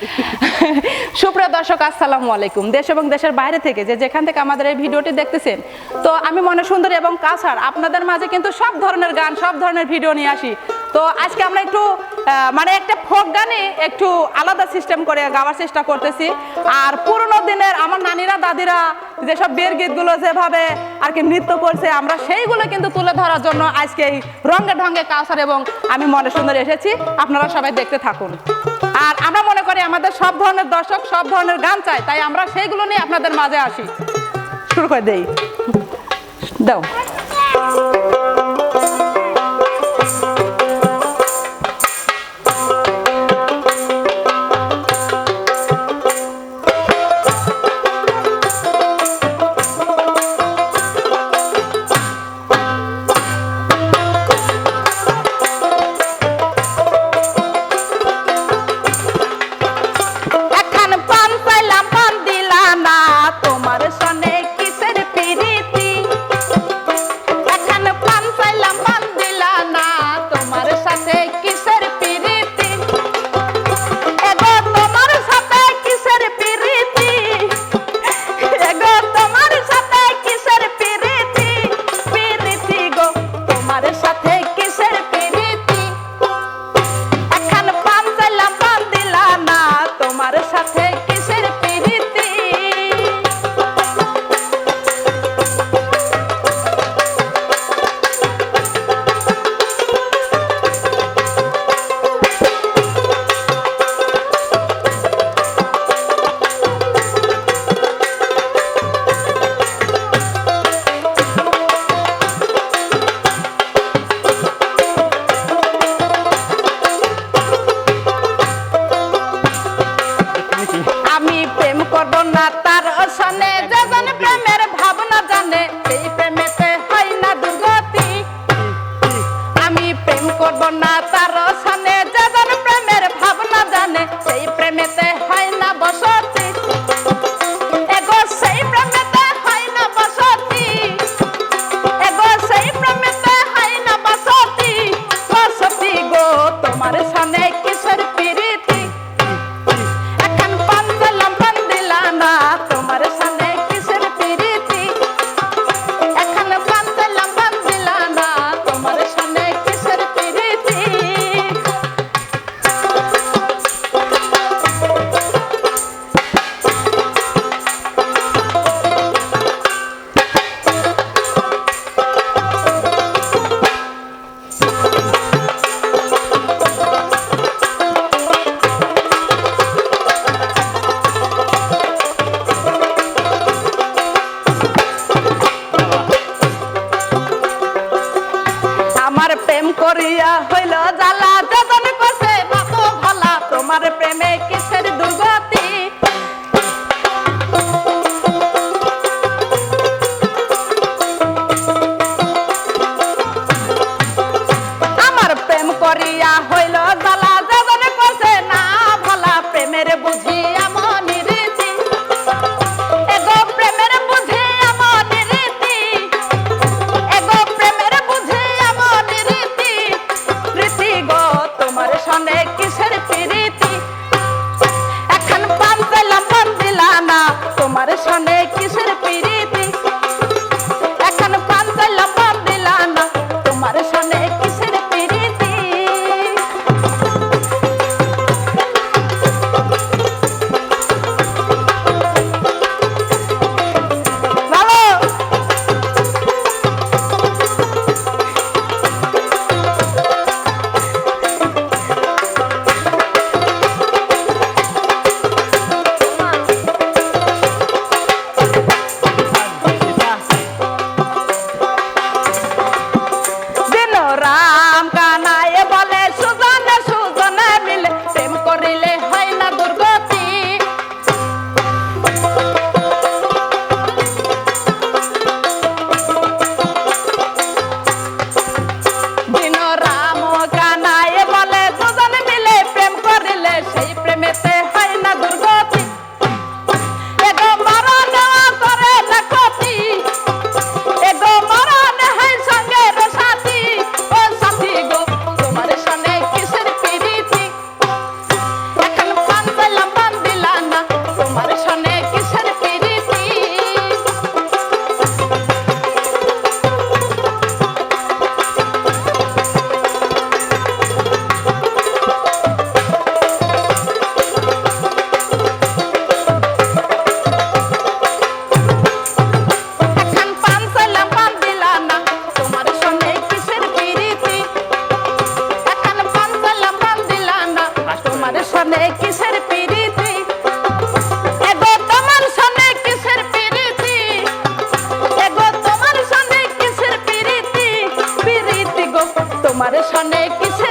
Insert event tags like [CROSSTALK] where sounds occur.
[LAUGHS] সুপ্রিয় দর্শক, আসসালামু আলাইকুম। দেশ এবং দেশের বাইরে থেকে যে যেখান থেকে আমাদের এই ভিডিওটি দেখতেছেন, তো আমি মনে সুন্দরী এবং কাছার আপনাদের মাঝে কিন্তু সব ধরনের গান, সব ধরনের ভিডিও নিয়ে আসি। তো আজকে আমরা একটু মানে একটা ফোক গানে একটু আলাদা সিস্টেম করে গাওয়ার চেষ্টা করতেছি। আর পুরোনো দিনের আমার নানিরা, দাদিরা, যেসব বিয়ের গীতগুলো যেভাবে আর কি নৃত্য করছে, আমরা সেইগুলো কিন্তু তুলে ধরার জন্য আজকে এই রঙে ঢঙ্গে কাছার এবং আমি মনে সুন্দর এসেছি। আপনারা সবাই দেখতে থাকুন। আর আমরা মনে করি আমাদের সব ধরনের দর্শক, সব ধরনের গান চাই তাই আমরা সেইগুলো নিয়ে আপনাদের মাঝে আসি। শুরু করে দেই। দাও। না তার সনে যাদের প্রেমের ভাবনা জানে সেই প্রেমেতে হয় না বসতি। করিয়া হইল জ্বালা। যতন কষে মাতো ভালা তোমার প্রেমে কে কিসের পেরেতে? তোমার সনে কিসের পিড়িতি এগো তোমার কিসের তোমার সনে কিসের তোমার সনে কিসের